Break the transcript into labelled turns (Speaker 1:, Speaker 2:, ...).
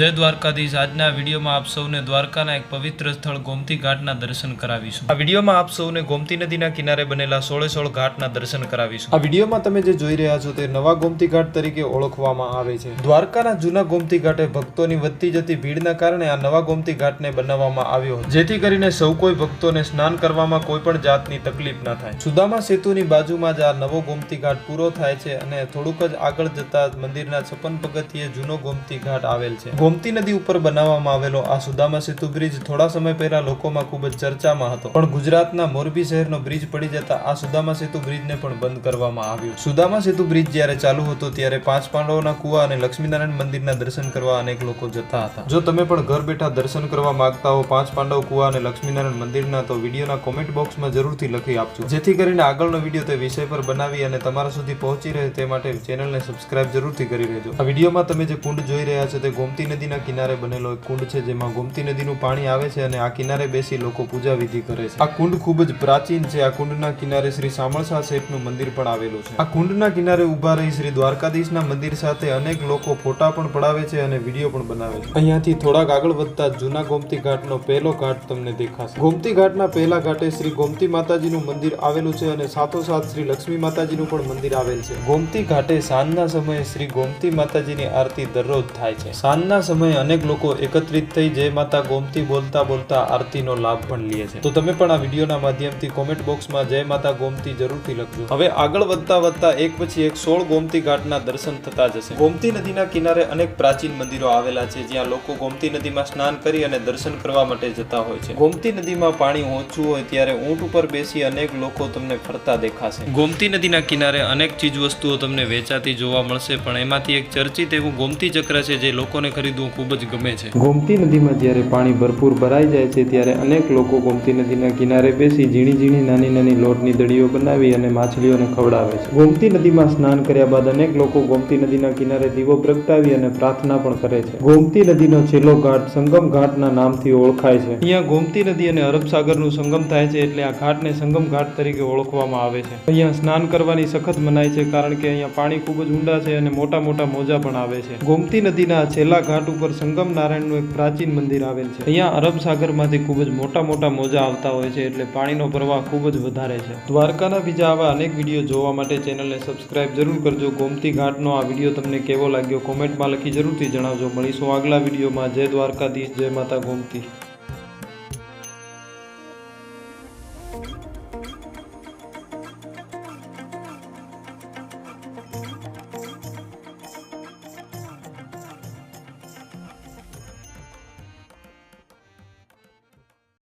Speaker 1: જય દ્વારકાધીશ. આજના વિડીયોમાં આપ સૌને દ્વારકાના એક પવિત્ર સ્થળ ગોમતી ઘાટના દર્શન કરાવીશું. આ વિડીયોમાં આપ સૌને ગોમતી નદીના કિનારે બનેલા સોળે સોળ ઘાટના દર્શન કરાવીશું. આ વિડીયોમાં તમે જે જોઈ રહ્યા છો તે નવા ગોમતી ઘાટ તરીકે ઓળખવામાં આવે છે. દ્વારકાના જૂના ગોમતી ઘાટે ભક્તોની વધતી જતી ભીડના કારણે આ નવા ગોમતી ઘાટને બનાવવામાં આવ્યો જેથી કરીને સૌ કોઈ ભક્તોને સ્નાન કરવામાં કોઈ પણ જાતની તકલીફ ના થાય. સુદામા સેતુની બાજુમાં જ આ નવો ગોમતી ઘાટ પૂરો થાય છે અને થોડુંક જ આગળ જતા મંદિરના છપ્પન પગથિયે જૂનો ગોમતી ઘાટ આવેલ છે. ગોમતી નદી ઉપર બનાવવામાં આવેલો આ સુદામા સેતુ બ્રિજ થોડા સમય પહેલા લોકોમાં ખૂબ જ ચર્ચામાં હતો. પણ ગુજરાતના મોરબી શહેરનો બ્રિજ પડી જતા આ સુદામા સેતુ બ્રિજને પણ બંધ કરવામાં આવ્યો. સુદામા સેતુ બ્રિજ જ્યારે ચાલુ હતો ત્યારે પાંચ પાંડવોના કુવા અને લક્ષ્મીનારાયણ મંદિરના દર્શન કરવા અનેક લોકો જતા હતા. જો તમે પણ ઘર બેઠા દર્શન કરવા માંગતા હો પાંચ પાંડવ કુવા અને લક્ષ્મીનારાયણ મંદિરના, તો વિડીયોના કોમેન્ટ બોક્સમાં જરૂરથી લખી આપજો. જેથી કરીને આગળનો વીડિયો તે વિષય પર બનાવી અને તમારા સુધી પહોંચી રહે તે માટે ચેનલને સબસ્ક્રાઇબ જરૂરથી કરી લેજો આ વિડીયોમાં તમે જે કુંડ જોઈ રહ્યા છો તે ગોમતી નદીના કિનારે બનેલો એક કુંડ છે જેમાં ગોમતી નદીનું પાણી આવે છે અને આ કિનારે બેસી લોકો પૂજા વિધિ કરે છે. આ કુંડ ખૂબ જ પ્રાચીન છે. આ કુંડના કિનારે શ્રી સામળસા શેઠનું મંદિર પણ આવેલું છે. આ કુંડના કિનારે ઊભા રહી શ્રી દ્વારકાધીશના મંદિર સાથે અનેક લોકો ફોટા પણ પડાવે છે અને વીડિયો પણ બનાવે છે. અહીંયાથી થોડાક આગળ વધતા જૂના ગોમતી ઘાટનો પહેલો ઘાટ તમને દેખાશે. ગોમતી ઘાટના પહેલા ઘાટે શ્રી ગોમતી માતાજીનું મંદિર આવેલું છે અને સાથોસાથ શ્રી લક્ષ્મી માતાજીનું પણ મંદિર આવેલ છે. ગોમતી ઘાટે સાંજના સમયે શ્રી ગોમતી માતાજીની આરતી દરરોજ થાય છે. સાંજના સમયે અનેક લોકો એકત્રિત થઈ જય માતા ગોમતી બોલતા બોલતા આરતીનો લાભ પણ લે છે. તો તમે પણ આ વિડીયોના માધ્યમથી કોમેન્ટ બોક્સમાં જય માતા ગોમતી જરૂરથી લખજો. હવે આગળ વધતા વધતા એક પછી એક સોળ ગોમતી ઘાટના દર્શન થતા જશે. ગોમતી નદીના કિનારે અનેક પ્રાચીન મંદિરો આવેલા છે, જ્યાં લોકો ગોમતી નદીમાં સ્નાન કરી અને દર્શન કરવા માટે જતા હોય છે. ગોમતી નદીમાં પાણી ઓછું હોય ત્યારે ઊંટ ઉપર બેસી અનેક લોકો તમને ફરતા દેખાશે. ગોમતી નદીના કિનારે અનેક ચીજ વસ્તુઓ તમને વેચાતી જોવા મળશે, પણ એમાંથી એક ચર્ચિત એવું ગોમતી ચક્ર છે, જે લોકોને ખરીદવું ખૂબ જ ગમે છે. ગોમતી નદીમાં જ્યારે પાણી ભરપૂર ભરાઈ જાય છે, ત્યારે અનેક લોકો ગોમતી નદીના કિનારે બેસી ઝીણી ઝીણી નાની નાની લોટની દડીઓ બનાવી અને માછલીઓને ખવડાવે છે. ગોમતી નદીમાં સ્નાન કર્યા બાદ અનેક લોકો ગોમતી નદીના કિનારે દીવો પ્રગટાવી અને પ્રાર્થના પણ કરે છે. ગોમતી નદીનો છેલ્લો ઘાટ સંગમ ઘાટના નામથી ઓળખાય છે. અહીંયા ગોમતી નદી અને અરબ સાગરનું સંગમ થાય છે એટલે આ ઘાટને સંગમ ઘાટ તરીકે ઓળખવામાં આવે છે. અહીંયા સ્નાન કરવાની સખત મનાય છે કારણ કે અહીંયા પાણી ખૂબ જ ઊંડા છે અને મોટા મોટા મોજા પણ આવે છે. ગોમતી નદીના છેલ્લા ઘાટ ઉપર સંગમ નારાયણનું એક પ્રાચીન મંદિર આવેલ છે. અહીંયા અરબ સાગરમાંથી ખૂબ જ મોટા મોટા મોજા આવતા હોય છે એટલે પાણીનો પ્રવાહ ખૂબ જ વધારે છે. દ્વારકાના બીજા આવા અનેક વીડિયો જોવા માટે ચેનલને સબસ્ક્રાઇબ જરૂર કરજો. ગોમતી ઘાટનો આ વીડિયો તમને કેવો લાગ્યો કોમેન્ટમાં લખી જરૂરથી જણાવજો. મળીશું આગલા વિડીયોમાં. જય દ્વારકાધીશ, જય માતા ગોમતી.